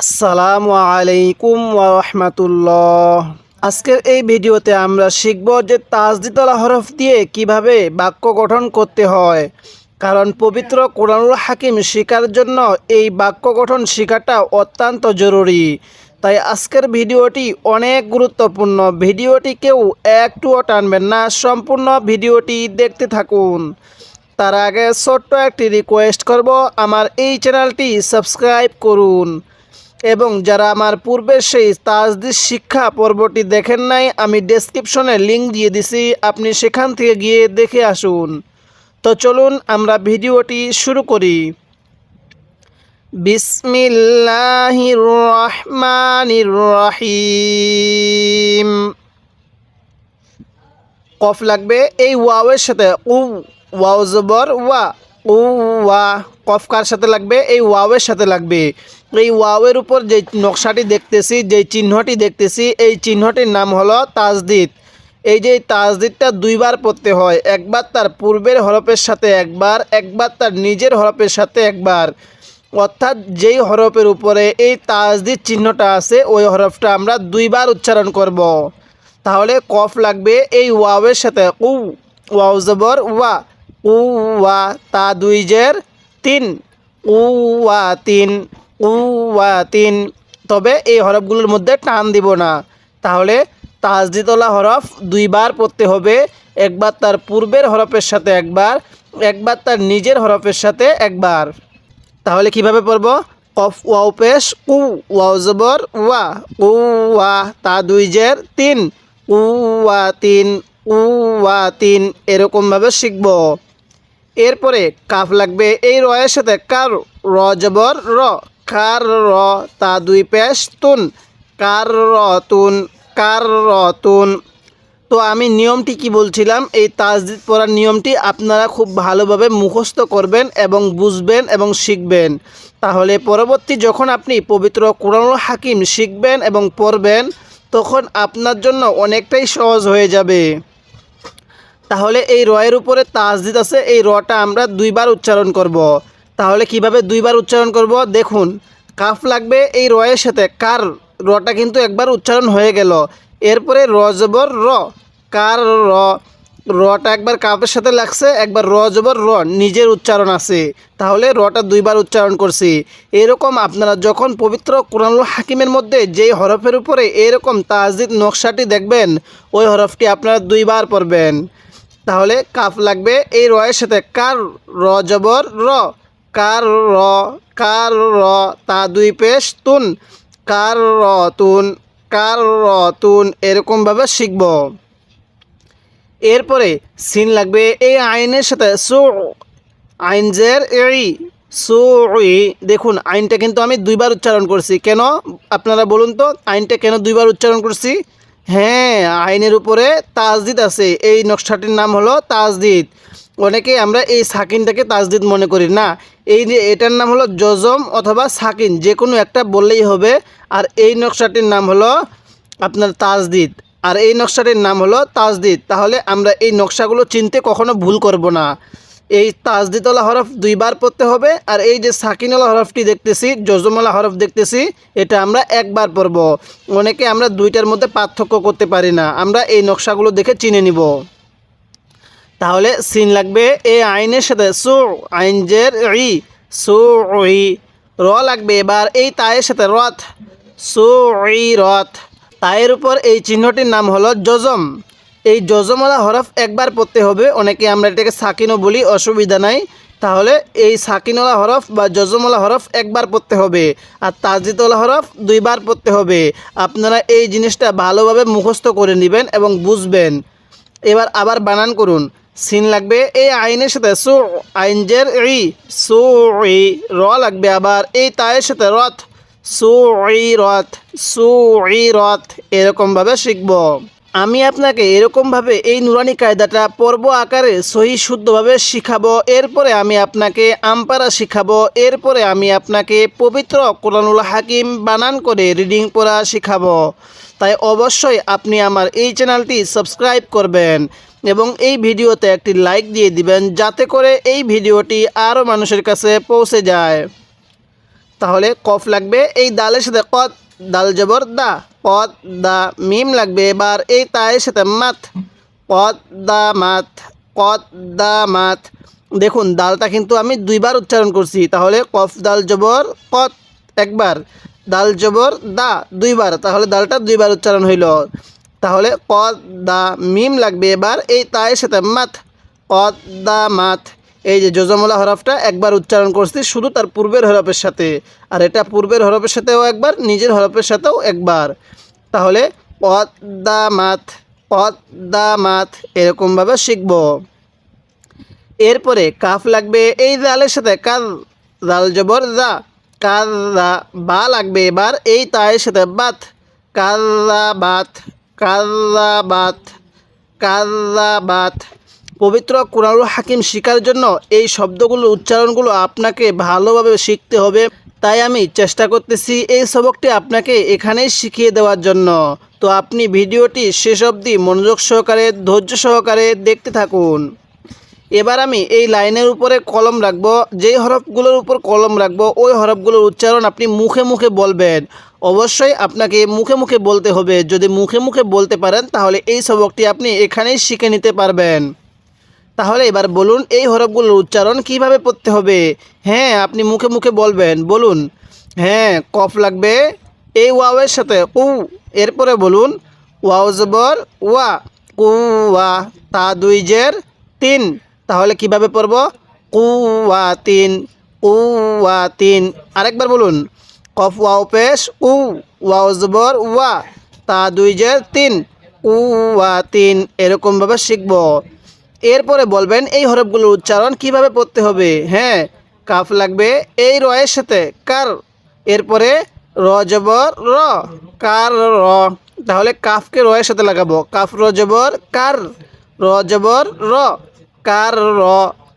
আসসালামু আলাইকুম রহমাতুল্লাহ। আজকের এই ভিডিওতে আমরা শিখব যে তাজদিতলা হরফ দিয়ে কীভাবে বাক্য গঠন করতে হয়। কারণ পবিত্র কোরআনুল হাকিম শেখার জন্য এই বাক্য গঠন শেখাটা অত্যন্ত জরুরি। তাই আজকের ভিডিওটি অনেক গুরুত্বপূর্ণ। ভিডিওটি কেউ একটুও টানবেন না, সম্পূর্ণ ভিডিওটি দেখতে থাকুন। তার আগে ছোট্ট একটি রিকোয়েস্ট করব, আমার এই চ্যানেলটি সাবস্ক্রাইব করুন। এবং যারা আমার পূর্বের সেই তাজদিস শিক্ষা পর্বটি দেখেন নাই, আমি ডেসক্রিপশনে লিংক দিয়ে দিছি, আপনি সেখান থেকে গিয়ে দেখে আসুন। তো চলুন আমরা ভিডিওটি শুরু করি। বিসমিল্লাহির রহমানির রহিম। কফ লাগবে, এই ওয়াওয়ের সাথে, উ, ওয়াও জবর, ওয়া, উ, ওয়া, কফ কার সাথে লাগবে? এই ওয়াওয়ের সাথে লাগবে। এই ওয়াওয়ের উপর যে নকশাটি দেখতেছি, যে চিহ্নটি দেখতেছি, এই চিহ্নটির নাম হলো তাজদিদ। এই যে তাজদিদটা দুইবার পড়তে হয়, একবার তার পূর্বের হরফের সাথে একবার একবার তার নিজের হরফের সাথে একবার। অর্থাৎ যেই হরফের উপরে এই তাজদিদ চিহ্নটা আছে, ওই হরফটা আমরা দুইবার উচ্চারণ করব। তাহলে কফ লাগবে এই ওয়াওয়ের সাথে। উ, ওয়াও জবর, ওয়া, উ, ওয়া, তা দুই জের তিন। উ, ওয়া, তিন। উ ওয়া তিন তবে এই হরফগুলোর মধ্যে টান দিব না। তাহলে তাজদিতলা হরফ দুইবার পড়তে হবে, একবার তার পূর্বের হরফের সাথে একবার একবার তার নিজের হরফের সাথে একবার। তাহলে কীভাবে পড়ব? কফ, ওয়াও পেশ, উ, ওয়াও জবর, ওয়া, উ, ওয়া, তা দুই জের, তিন। উ ওয়া তিন উ ওয়া তিন এরকমভাবে শিখব। এরপরে কাফ লাগবে এই রয়ের সাথে কার, র জবর, র। কার র তা দুই পেশ তুন কার র তুন কার র তুন তো আমি নিয়মটি কি বলছিলাম? এই তাজদিদ পড়ার নিয়মটি আপনারা খুব ভালোভাবে মুখস্থ করবেন এবং বুঝবেন এবং শিখবেন। তাহলে পরবর্তী যখন আপনি পবিত্র কোরআনুল হাকিম শিখবেন এবং পড়বেন, তখন আপনার জন্য অনেকটাই সহজ হয়ে যাবে। তাহলে এই রয়ের উপরে তাজদিদ আছে, এই রটা আমরা দুইবার উচ্চারণ করব। তাহলে কীভাবে দুইবার উচ্চারণ করব? দেখুন, কাফ লাগবে এই রয়ের সাথে। কার রটা কিন্তু একবার উচ্চারণ হয়ে গেল। এরপরে র জবর র। কার র? রটা একবার কাপের সাথে লাগছে, একবার র জবর র। নিজের উচ্চারণ আছে। তাহলে রটা দুইবার উচ্চারণ করছি। এরকম আপনারা যখন পবিত্র কোরআনুল হাকিমের মধ্যে যেই হরফের উপরে এরকম তাজদিদ নকশাটি দেখবেন, ওই হরফটি আপনারা দুইবার পড়বেন। তাহলে কাফ লাগবে এই রয়ের সাথে। কার র জবর র? কার র কার র তা দুই পেশ তুন কার র তুন কার র তুন এরকমভাবে শিখব। এরপরে সিন লাগবে এই আইনের সাথে। সু আইন জের এই ই দেখুন, আইনটা কিন্তু আমি দুইবার উচ্চারণ করছি। কেন? আপনারা বলুন তো, আইনটা কেন দুইবার উচ্চারণ করছি? হ্যাঁ আইনের উপরে তাজদিদ আছে। এই নকশাটির নাম হলো তাজদিদ। অনেকে আমরা এই সাকিনটাকে তাজদিদ মনে করি। না এই যে এটার নাম হলো জজম অথবা সাকিন যে কোনো একটা বললেই হবে। আর এই নকশাটির নাম হলো আপনার তাজদিদ। আর এই নকশাটির নাম হলো তাজদিদ। তাহলে আমরা এই নকশাগুলো চিনতে কখনো ভুল করব না। এই তাজদিতলা হরফ দুইবার পড়তে হবে, আর এই যে সাকিনওয়ালা হরফটি দেখতেছি, জজমওয়ালা হরফ দেখতেছি, এটা আমরা একবার পড়ব। অনেকে আমরা দুইটার মধ্যে পার্থক্য করতে পারি না। আমরা এই নকশাগুলো দেখে চিনে নিব। তাহলে সিন লাগবে এই আইনের সাথে, সু, আইন জের ই, সু, ই, র লাগবে। এবার এই তায়ের সাথে রথ, সু, ই, রথ। তায়ের উপর এই চিহ্নটির নাম হলো জজম। এই জজমওয়ালা হরফ একবার পড়তে হবে, অনেকে আমরা এটাকে সাকিনও বলি, অসুবিধা নাই। তাহলে এই সাকিনওয়ালা হরফ বা জজমওয়ালা হরফ একবার পড়তে হবে, আর তাজিদওয়ালা হরফ দুইবার পড়তে হবে। আপনারা এই জিনিসটা ভালোভাবে মুখস্থ করে নেবেন এবং বুঝবেন। এবার আবার বানান করুন। সিন লাগবে। এই আইনের সাথে সু আইনজের ই, সু, ই, র লাগবে আবার। এই তায়ের সাথে রথ, সু, ই, রথ, সু, ই, রথ এরকমভাবে শিখব। আমি আপনাকে এরকমভাবে এই নুরানি কায়দাটা পর্ব আকারে সহি শুদ্ধভাবে শিখাবো, এরপরে আমি আপনাকে আমপারা শিখাবো, এরপরে আমি আপনাকে পবিত্র কোরআনুল হাকিম বানান করে রিডিং পড়া শিখাবো। তাই অবশ্যই আপনি আমার এই চ্যানেলটি সাবস্ক্রাইব করবেন এবং এই ভিডিওতে একটি লাইক দিয়ে দিবেন, যাতে করে এই ভিডিওটি আরও মানুষের কাছে পৌঁছে যায়। তাহলে কফ লাগবে, এই দালের সাথে কদ দাল জবর দা, পদ দা মিম লাগবে এবার এই তায়ের সাথে মাত। পদ দা মাত, কদ দা মাত। দেখুন, দালটা কিন্তু আমি দুইবার উচ্চারণ করছি, তাহলে কফ দাল জবর, কত একবার। দাল জবর দা দুইবার, তাহলে দালটা দুইবার উচ্চারণ হইল। তাহলে কদ দা মিম লাগবে এবার এই তায়ের সাথে মাত। কদ দা মাত এই যে যোজমলা হরফটা একবার উচ্চারণ করছি, শুধু তার পূর্বের হরফের সাথে। আর এটা পূর্বের হরফের সাথেও একবার, নিজের হরফের সাথেও একবার। তাহলে কদ মাত এরকমভাবে শিখব। এরপরে কাফ লাগবে, এই দালের সাথে কাল দাল জবর দা কাল্লা বা লাগবে এবার, এই তায়ের সাথে বাত কাল্লা বাত কাল্লা বাত কাল্লা বাত। পবিত্র কোরআনুল হাকিম শেখার জন্য এই শব্দগুলো, উচ্চারণগুলো আপনাকে ভালোভাবে শিখতে হবে। তাই আমি চেষ্টা করতেছি এই সবকটি আপনাকে এখানেই শিখিয়ে দেওয়ার জন্য। তো আপনি ভিডিওটি শেষ অবধি মনোযোগ সহকারে, ধৈর্য সহকারে দেখতে থাকুন। এবার আমি এই লাইনের উপরে কলম রাখব। যেই হরফগুলোর উপর কলম রাখব, ওই হরফগুলোর উচ্চারণ আপনি মুখে মুখে বলবেন। অবশ্যই আপনাকে মুখে মুখে বলতে হবে। যদি মুখে মুখে বলতে পারেন, তাহলে এই সবকটি আপনি এখানেই শিখে নিতে পারবেন। তাহলে এবার বলুন, এই হরফগুলোর উচ্চারণ কীভাবে পড়তে হবে? হ্যাঁ আপনি মুখে মুখে বলবেন, বলুন। হ্যাঁ কফ লাগবে এই ওয়াওয়ের সাথে উ, এরপরে বলুন, ওয়াও জবর, ওয়া, কু, ওয়া, তা দুই জের তিন। তাহলে কীভাবে পড়ব? কু, ওয়া, তিন উ ওয়া, তিন। আরেকবার বলুন, কফ ওয়াও পেশ, উ, ওয়াও জবর, ওয়া, তা দুই জের তিন। উ ওয়া, তিন, এরকমভাবে শিখব। এরপরে বলবেন, এই হরফগুলোর উচ্চারণ কীভাবে পড়তে হবে? হ্যাঁ কাফ লাগবে, এই রয়ের সাথে, কার? এরপরে, র জবর, র, কার, র। তাহলে কাফকে রয়ের সাথে লাগাবো, কাফ, র, জবর, কার? র, জবর, র, কার, র,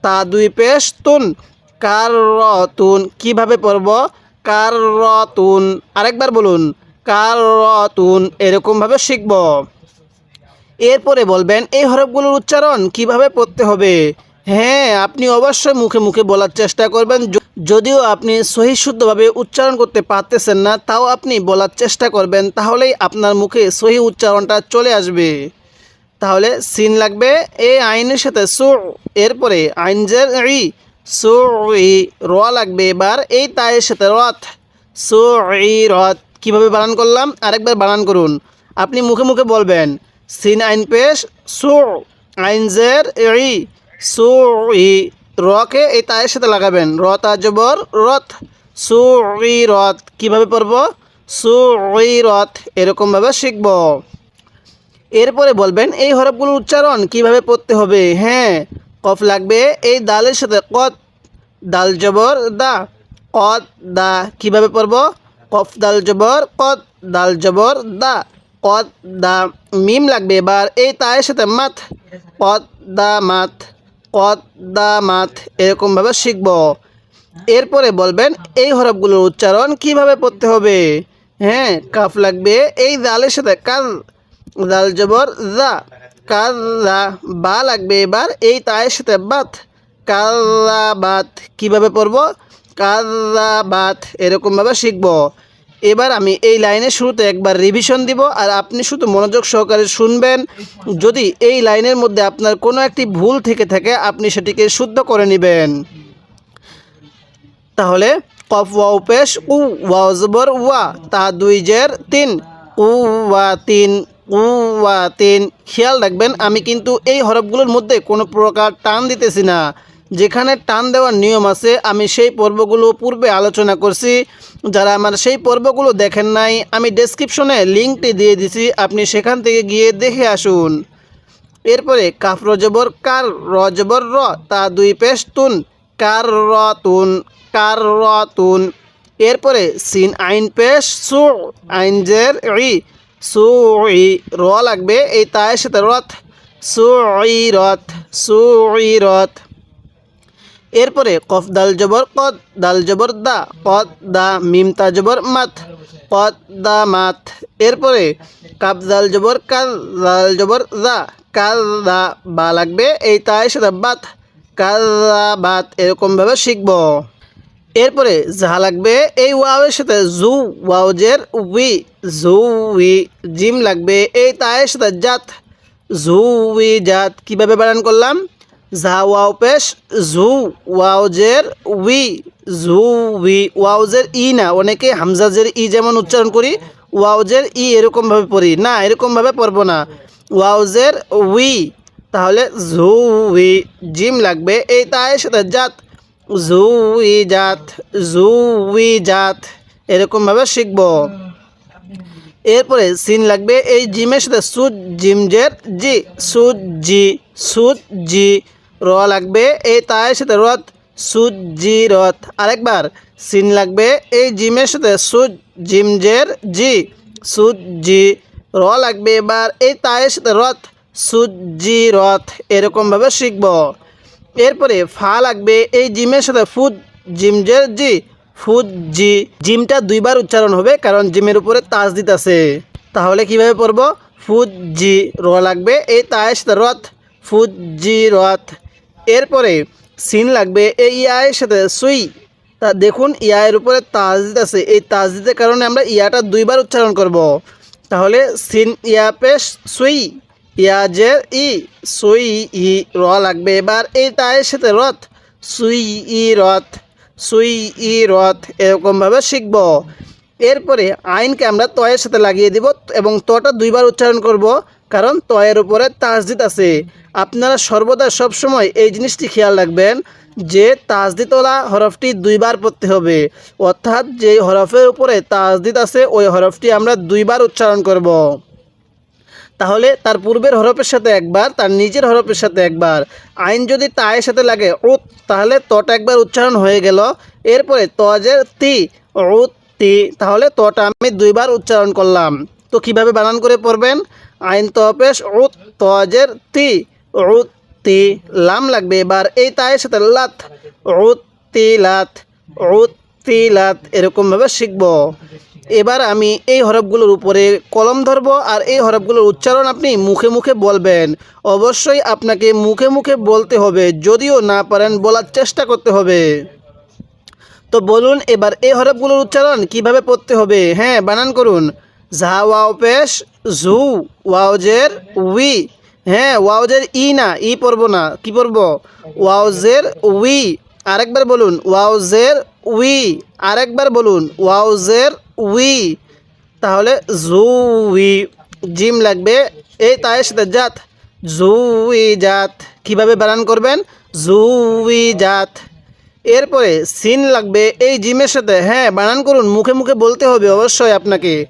তা দুই পেশ, তুন। কার, র, তুন, কীভাবে পড়ব? কার, র, তুন। আরেকবার বলুন, কার, র, তুন, এরকমভাবে শিখব। এরপরে বলবেন, এই হরফগুলোর উচ্চারণ কীভাবে পড়তে হবে? হ্যাঁ আপনি অবশ্যই মুখে মুখে বলার চেষ্টা করবেন। যদিও আপনি সহি শুদ্ধভাবে উচ্চারণ করতে পারতেছেন না, তাও আপনি বলার চেষ্টা করবেন, তাহলেই আপনার মুখে সহি উচ্চারণটা চলে আসবে। তাহলে সিন লাগবে এই আইনের সাথে সু, এরপরে আইনজের ই, সু, ই, র লাগবে এবার, এই তায়ের সাথে রথ, সু, ই, রথ কীভাবে বানান করলাম? আরেকবার বানান করুন। আপনি মুখে মুখে বলবেন সিন আইন পেশ সু আইনজের ই সু ই, রকে এই তায়ের সাথে লাগাবেন। র তাজবর রথ। সু ই, রথ, কীভাবে পড়ব? সু ই, রথ, এরকমভাবে শিখব। এরপরে বলবেন, এই হরফগুলোর উচ্চারণ কীভাবে পড়তে হবে? হ্যাঁ কফ লাগবে, এই দালের সাথে কত, দাল জবর দা। কত, দা, কীভাবে পড়ব? কফ, দাল জবর কত, দাল জবর দা। কত দা মিম লাগবে এবার। এই তায়ের সাথে মাথ কত দা মাথ কত দা মাথ এরকমভাবে শিখব। এরপরে বলবেন, এই হরফগুলোর উচ্চারণ কীভাবে পড়তে হবে? হ্যাঁ কাফ লাগবে। এই দালের সাথে কাল দাল জবর দা কাল্লা বা লাগবে এবার। এই তায়ের সাথে বাত। কাল্লা বাত কীভাবে পড়ব? কাল্লা বাত, এরকমভাবে শিখব। এবার আমি এই লাইনের শুরুতে একবার রিভিশন দিব আর আপনি শুধু মনোযোগ সহকারে শুনবেন। যদি এই লাইনের মধ্যে আপনার কোনো একটি ভুল থেকে থাকে, আপনি সেটিকে শুদ্ধ করে নেবেন। তাহলে কফ ওয়াও পেশ, উ ওয়াও জবর, ওয়া, তা দুই জের, তিন, উ ওয়া তিন, উ ওয়া তিন। খেয়াল রাখবেন, আমি কিন্তু এই হরফগুলোর মধ্যে কোনো প্রকার টান দিতেছি না। যেখানে টান দেওয়ার নিয়ম আছে, আমি সেই পর্বগুলো পূর্বে আলোচনা করছি। যারা আমার সেই পর্বগুলো দেখেন নাই, আমি ডেসক্রিপশনে লিঙ্কটি দিয়ে দিছি, আপনি সেখান থেকে গিয়ে দেখে আসুন। এরপরে, কাফ রজবর কার রজবর র, তা দুই পেশ তুন, কার র তুন, কার র তুন। এরপরে, সিন আইন পেশ, সু, আইন জের, ই। সু, ই, র লাগবে, এই তায়ের সাথে রথ। সু রথ সু রথ। এরপরে কফ দাল জবর, কদ দাল জবর দা, কদ দা মিম তা জবর মাত, কদ দা মাত। এরপরে কাপ দাল জবর, কাল দাল জবর দা, কাল দা বা লাগবে, এই তায়ের সাথে বাত, কাল বাত এরকমভাবে শিখব। এরপরে যা লাগবে, এই ওয়াওয়ের সাথে জু ওয়াওজের উই, জু উই জিম লাগবে, এই তায়ের সাথে জাত, জু উই জাত, কীভাবে বানান করলাম? জা ওয়াও পেশ জু ওয়াওজের উই, জু উই, ওয়াওজের ই না, অনেকে হামজাজের ই যেমন উচ্চারণ করি, ওয়াওজের ই এরকমভাবে পড়ি। না, এরকমভাবে পড়ব না। ওয়াওজের উই, তাহলে ঝু উই, জিম লাগবে। এই তায়ের সাথে জাত ঝু উই জাত ঝু উই জাত, এরকমভাবে শিখব। এরপরে সিন লাগবে, এই জিমের সাথে সুদ, জিমজের জি, সুদ জি সুদ, জি র লাগবে, এই তায়ের সাথে রথ সুদ জি রথ আরেকবার, সিন লাগবে, এই জিমের সাথে সুদ জিমজের জি সুদ জি র লাগবে এবার, এই তায়ের সাথে রথ সুদ জি রথ এরকমভাবে শিখব। এরপরে ফা লাগবে, এই জিমের সাথে ফুদ জিমজের জি ফুদ জি জিমটা দুইবার উচ্চারণ হবে, কারণ জিমের উপরে তাজদিদ আছে তাহলে কীভাবে পড়ব? ফুদ জি র লাগবে, এই তায়ের সাথে রথ ফুদ জি রথ এরপরে সিন লাগবে, এই ইয়ায়ের সাথে সুই, তা দেখুন ইয়ায়ের উপরে তাজদিদ আছে। এই তাজদিদের কারণে আমরা ইয়াটা দুইবার উচ্চারণ করব। তাহলে সিন ইয়া পেশ সুই ইয়াজের ই, সুই ই র লাগবে। এবার এই তায়ের সাথে রথ, সুই ই রথ, সুই ই রথ এরকমভাবে শিখব। এরপরে আইনকে আমরা তয়ের সাথে লাগিয়ে দিব এবং তটা দুইবার উচ্চারণ করব। কারণ তয়ের উপরে তাজদিদ আছে। আপনারা সর্বদা সবসময় এই জিনিসটি খেয়াল রাখবেন যে তাজদিতলা হরফটি দুইবার পড়তে হবে। অর্থাৎ যে হরফের উপরে তাজদিদ আছে, ওই হরফটি আমরা দুইবার উচ্চারণ করব। তাহলে তার পূর্বের হরফের সাথে একবার, তার নিজের হরফের সাথে একবার। আইন যদি তায়ের সাথে লাগে, উত, তাহলে তটা একবার উচ্চারণ হয়ে গেল। এরপরে তজের তি, উত, তি, তাহলে তটা আমি দুইবার উচ্চারণ করলাম। তো কীভাবে বানান করে পড়বেন? আইন তপেশ উত তজের তি, উত তি লাম লাগবে। এবার এই তায়ের সাথে লাত, উত তি লাত, উত তি এরকমভাবে শিখব। এবার আমি এই হরফগুলোর উপরে কলম ধরব আর এই হরফগুলোর উচ্চারণ আপনি মুখে মুখে বলবেন। অবশ্যই আপনাকে মুখে মুখে বলতে হবে, যদিও না পারেন বলার চেষ্টা করতে হবে। তো বলুন এবার এই হরফগুলোর উচ্চারণ কীভাবে পড়তে হবে? হ্যাঁ বানান করুন। ঝা ওয়াও পেশ ঝু ওয়াওজের উই। হ্যাঁ ওয়াওজের ই না, ই পড়ব না। কি পড়ব? ওয়াওজের উই। আরেকবার বলুন, ওয়াওজের উই। আরেকবার বলুন, ওয়াওজের উই। তাহলে জুই জিম লাগবে। এই তায়ের সাথে জাত। জুই জাত। কীভাবে বানান করবেন? জুই জাত। এরপরে সিন লাগবে এই জিমের সাথে। হ্যাঁ বানান করুন। মুখে মুখে বলতে হবে অবশ্যই আপনাকে।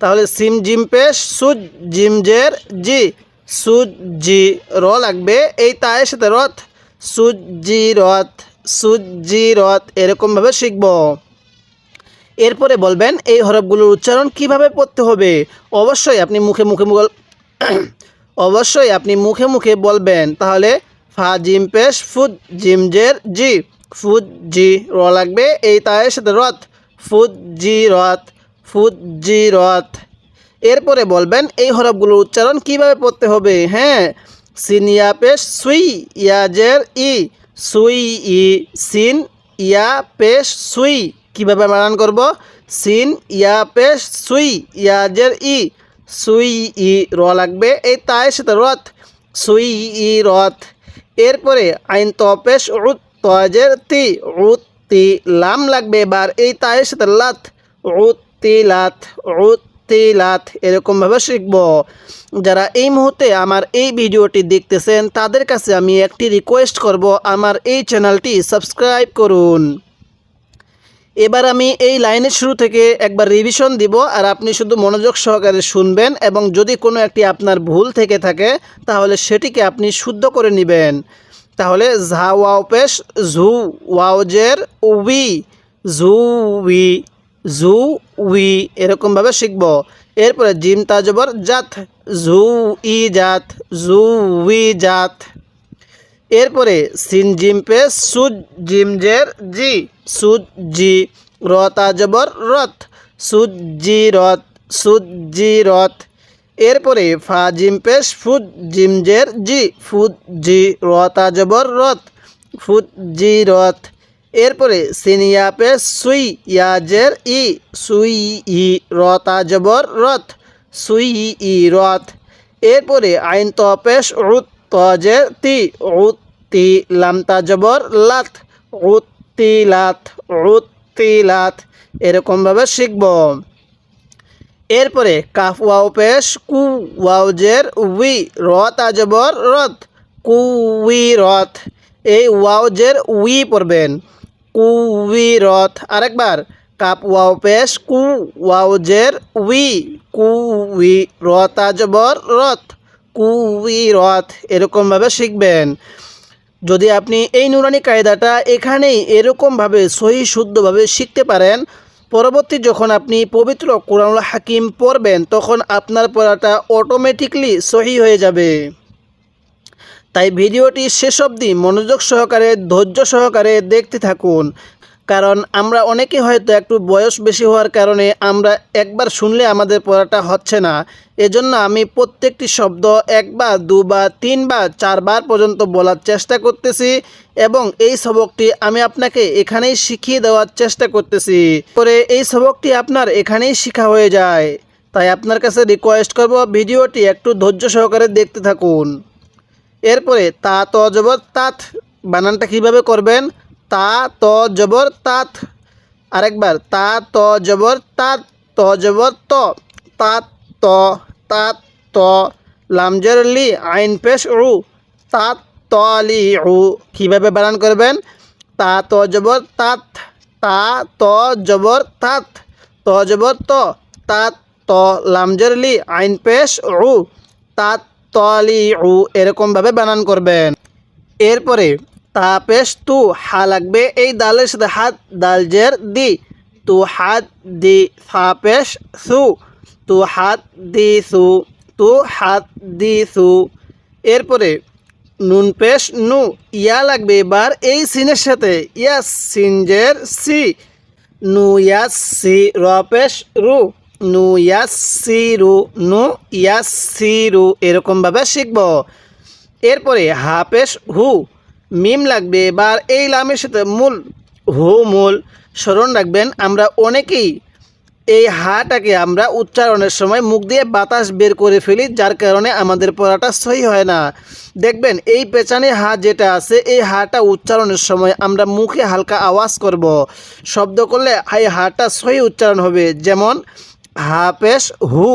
তাহলে সিম জিম পেশ সুদ জিম জের জি। সুদ জি র লাগবে। এই তায়ের সাথে রথ। সুদ জি রথ। সুদ জি রথ এরকমভাবে শিখব। এরপরে বলবেন, এই হরফগুলোর উচ্চারণ কীভাবে পড়তে হবে? অবশ্যই আপনি মুখে মুখে বল- অবশ্যই আপনি মুখে মুখে বলবেন। তাহলে ফা জিম পেশ, ফুদ জিম জের জি। ফুদ জি র লাগবে। এই তায়ের সাথে রথ। ফুদ জি রথ। রথ এরপরে বলবেন, এই হরফগুলোর উচ্চারণ কীভাবে পড়তে হবে? হ্যাঁ সিনিয়া পেশ, সুই, ইয়াজের, ই। সুই, ই, সিন, ইয়া, পেশ, সুই। কীভাবে বানান করব? সিন, ইয়া, পেশ, সুই, ইয়াজের, ই। সুই, ই, র লাগবে, এই তায়ের সাথে রথ। সুই, ই, রথ। এরপরে আইন তপেশ উত তজের তি। উত, তি, লাম লাগবে এবার, এই তায়ের সাথে লাত। উত তি লাত উত এরকমভাবে শিখব। যারা এই মুহূর্তে আমার এই ভিডিওটি দেখতেছেন, তাদের কাছে আমি একটি রিকোয়েস্ট করব, আমার এই চ্যানেলটি সাবস্ক্রাইব করুন। এবার আমি এই লাইনের শুরু থেকে একবার রিভিশন দিব, আর আপনি শুধু মনোযোগ সহকারে শুনবেন এবং যদি কোনো একটি আপনার ভুল থেকে থাকে, তাহলে সেটিকে আপনি শুদ্ধ করে নেবেন। তাহলে ঝা ওয়াও পেশ, ঝু ওয়াওজের উই ঝু উই ঝু উই এরকমভাবে শিখব। এরপরে জিম তাজবর, জাত ঝু ই জাত, জু, উই জাত। এরপরে সিন জিম পে, সুদ জিম জের জি, সুদ জি, র তাজবর রথ সুদ জি রথ সুদ জি রথ এরপরে ফা জিম পেশ ফুদ জিম জের জি, ফুদ জি রতা জবর রথ ফুদ জি রথ এরপরে সিনিয়া পেশ সুই ইয়াজের ই, সুই ই রতা জবর রথ, সুই ই রথ। এরপরে আইন ত পেশ, উত তজের তি, উত তি লামতা জবর লাত, উত তি লাত, উত তি লাত। এরকমভাবে শিখব। এরপরে কাফ ওয়াও পেশ, কু ওয়াও জের উই রত আজবর রথ, কু উই রথ। এই ওয়াও জের উই পড়বেন। কু উই রথ আরেকবার, কাপ ওয়াও পেশ, কু ওয়াও জের, উই কু উই রথ আজবর রথ কু উই রথ এরকমভাবে শিখবেন। যদি আপনি এই নুরানি কায়দাটা এখানেই এরকমভাবে সহি শুদ্ধভাবে শিখতে পারেন, পরবর্তী যখন আপনি পবিত্র কোরআনুল হাকিম পড়বেন, তখন আপনার পড়াটা অটোমেটিকলি সহি হয়ে যাবে। তাই ভিডিওটি শেষ অবধি মনোযোগ সহকারে, ধৈর্য সহকারে দেখতে থাকুন। কারণ আমরা অনেকে হয়তো একটু বয়স বেশি হওয়ার কারণে আমরা একবার শুনলে আমাদের পড়াটা হচ্ছে না। এজন্য আমি প্রত্যেকটি শব্দ একবার, দুবার, তিনবার, চারবার পর্যন্ত বলার চেষ্টা করতেছি এবং এই সবকটি আমি আপনাকে এখানেই শিখিয়ে দেওয়ার চেষ্টা করতেছি। পরে এই সবকটি আপনার এখানেই শেখা হয়ে যায়। তাই আপনার কাছে রিকোয়েস্ট করব, ভিডিওটি একটু ধৈর্য সহকারে দেখতে থাকুন। এরপরে তা ত জবর তাত, বানানটা কীভাবে করবেন? তা ত জবর তাত। আরেকবার, তা ত জবর তাত, ত জবর ত, তাত ত তাত ত লামজের লি, আইন পেশ উ, তাত ত লি উ, কীভাবে বানান করবেন? তা ত জবর তাত, তা ত জবর তাত, ত জবর ত, তাত ত লামজের লি, আইন পেশ উ, তাত তলি উ এরকমভাবে বানান করবেন। এরপরে তা পেশ তু হা লাগবে, এই দালের সাথে হাত, দাল জের, দি। তু হাত, দি ফা পেশ সু। তু হাত, দি, সু। তু হাত, দি, সু। এরপরে নুন পেশ, নু। ইয়া লাগবে এবার এই সিনের সাথে। ইয়াস সিনজের সি। নু ইয়াস সি র পেশ, রু। নু ইয়াস সি নু ইয়াস সি রু এরকমভাবে শিখব। এরপরে হা পেশ হু, মিম লাগবে, এবার এই লামের সাথে মূল হু, মূল স্মরণ রাখবেন। আমরা অনেকেই এই হাটাকে আমরা উচ্চারণের সময় মুখ দিয়ে বাতাস বের করে ফেলি, যার কারণে আমাদের পড়াটা সহি হয় না। দেখবেন, এই পেছনে হা যেটা আছে, এই হাটা উচ্চারণের সময় আমরা মুখে হালকা আওয়াজ করব। শব্দ করলে এই হাটা সহি উচ্চারণ হবে। যেমন হা পেশ হু,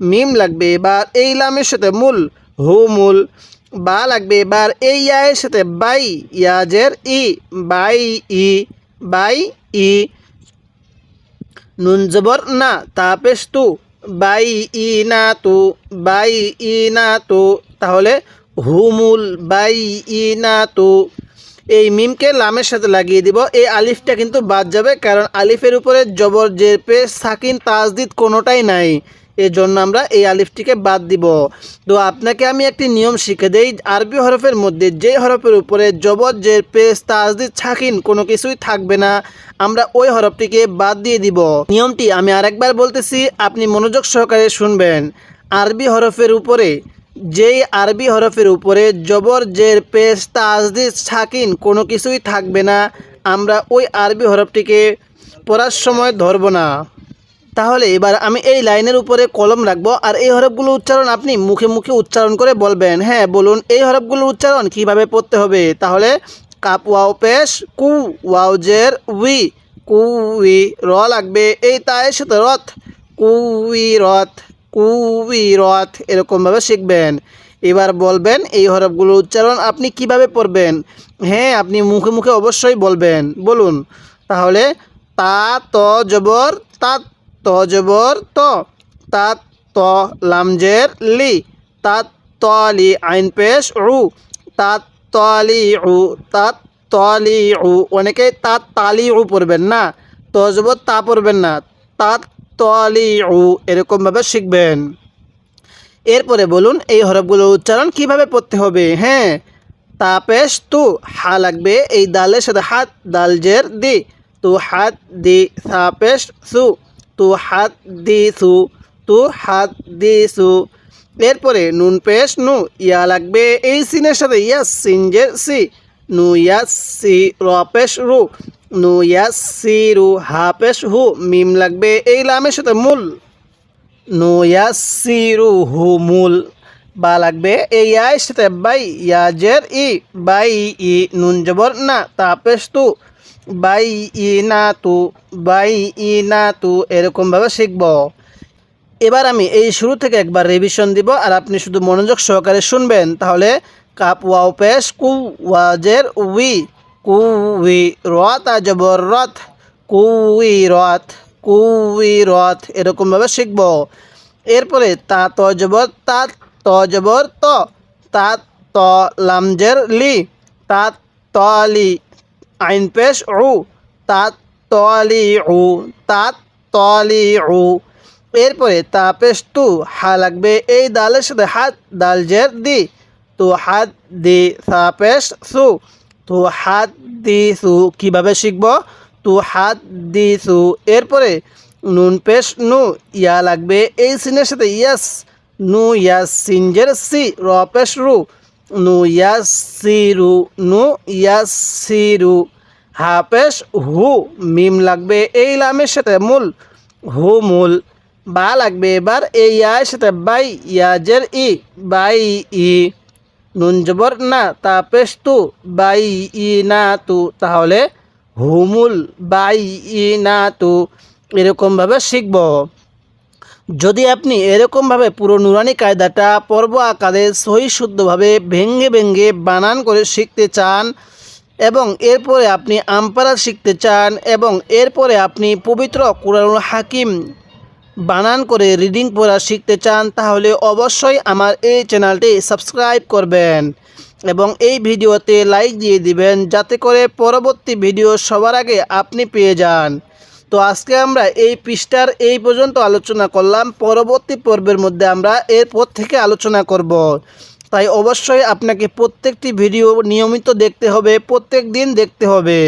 মিম লাগবে এবার এই লামের সাথে মূল, হু মূল, বা লাগবে এবার এই ইয়ায়ের সাথে বাই ইয়াজের ই, বাই ই বাই ই, নুন জবর না তাপেশ তু, বাই ই না তু, বাই ই না তু, তাহলে হুমুল বাই ই না তু এই মিমকে লামের সাথে লাগিয়ে দিব। এই আলিফটা কিন্তু বাদ যাবে, কারণ আলিফের উপরে জবর জের পে সাকিন তাজদিদ কোনোটাই নাই। এই জন্য আমরা এই আলিফটিকে বাদ দিব। তো আপনাকে আমি একটি নিয়ম শিখে দেই, আরবি হরফের মধ্যে যে হরফের উপরে জবর জের পেস তাজদিদ ছাকিন কোনো কিছুই থাকবে না, আমরা ওই হরফটিকে বাদ দিয়ে দিব। নিয়মটি আমি আরেকবার বলতেছি, আপনি মনোযোগ সহকারে শুনবেন। আরবি হরফের উপরে যেই আরবি হরফের উপরে জবর, জের পেস তাজদিদ ছাকিন কোনো কিছুই থাকবে না, আমরা ওই আরবি হরফটিকে পড়ার সময় ধরব না। তাহলে এবার আমি এই লাইনের উপরে কলম রাখব আর এই হরফগুলো উচ্চারণ আপনি মুখে মুখে উচ্চারণ করে বলবেন। হ্যাঁ বলুন, এই হরফগুলো উচ্চারণ কীভাবে পড়তে হবে? তাহলে কাপ, ওয়াও, পেশ, কু, ওয়াও, জের, উই, কু, উই, র লাগবে। এই তায়ের সাথে রথ, কু, উই, রথ। কু উই রথ এরকমভাবে শিখবেন। এবার বলবেন, এই হরফগুলো উচ্চারণ আপনি কীভাবে পড়বেন? হ্যাঁ আপনি মুখে মুখে অবশ্যই বলবেন। বলুন, তাহলে তা, ত, জবর তাত ত, জবর, ত তাত ত, লামজের, লি তাত তলি আইন পেশ, উ তাত তলি উ তাত তলি উ, অনেকে তা তালি উ পড়বেন না। ত, জবর, তা পড়বেন না। তাত তলি উ এরকমভাবে শিখবেন। এরপরে বলুন, এই হরফগুলো উচ্চারণ কীভাবে পড়তে হবে? হ্যাঁ তাপেশ তু হা লাগবে, এই দালের সাথে হাত, দাল জের, দি, তু হাত, দি সাপেশ সু তু হাত, দি, সু, তু হাত, দি, সু। এরপরে নুন পেশ, নু, ইয়া লাগবে, এই সিনের সাথে ইয়াস সিনজের সি, নু ইয়াসি র পেশ, রু। নু ইয়াসি রু হা মিম লাগবে এই লামের সাথে মূল নু ইয়াসি রু হু মূল বা লাগবে এই আয়ের সাথে বাই ইয়াজের ই বাই ই নুন জবর না তা পেশ তু বাই ই না তু বাই ই না তু এরকমভাবে শিখব এবার আমি এই শুরু থেকে একবার রিভিশন দিব আর আপনি শুধু মনোযোগ সহকারে শুনবেন। তাহলে কাপ ওয়াও পেশ কু ওয়াজের উই। কু উই রথ আর জবর রথ কুই রথ কুই রথ এরকমভাবে শিখব। এরপরে তা ত জবর তা ত জবর ত, তা ত লামজের লি, তা ত লি আইন পেশ উ, তা তলি উ, তা তলি উ। এরপরে তা পেশ তু, হা লাগবে এই দালের সাথে, হাত দাল জের দি, তো, হাত, দি সা পেশ সু। তো হাত দি সু কীভাবে শিখব? তো হাত দি সু এরপরে নুন পেশ নু, ইয়া লাগবে এই সিনের সাথে ইয়াস, নু ইয়াস সিনজের সি, র পেশ রু, নু ইয়াস সি রু নু ইয়াস সি রু হাফেশ হু, মিম লাগবে এই লামের সাথে মূল, হু মূল। বা লাগবে এবার এই ইয়ার সাথে বাই ইয়াজের ই, বাই ই। নুন জবর না, তা পেশ তু বাই ই না তু, তাহলে হুমুল বাই ই না তু এরকমভাবে শিখব। যদি আপনি এরকমভাবে পুরো নুরানি কায়দাটা পর্ব আকারে সহি শুদ্ধভাবে ভেঙ্গে ভেঙ্গে বানান করে শিখতে চান এবং এরপরে আপনি আমপারা শিখতে চান এবং এরপরে আপনি পবিত্র কুরআনুল হাকিম বানান করে রিডিং পড়া শিখতে চান, তাহলে অবশ্যই আমার এই চ্যানেলটি সাবস্ক্রাইব করবেন এবং এই ভিডিওতে লাইক দিয়ে দিবেন, যাতে করে পরবর্তী ভিডিও সবার আগে আপনি পেয়ে যান। তো আজকে আমরা এই পৃষ্ঠার এই পর্যন্ত আলোচনা করলাম, পরবর্তী পর্বের মধ্যে আমরা এরপর থেকে আলোচনা করব। তাই অবশ্যই আপনাকে প্রত্যেকটি ভিডিও নিয়মিত দেখতে হবে, প্রত্যেক দিন দেখতে হবে।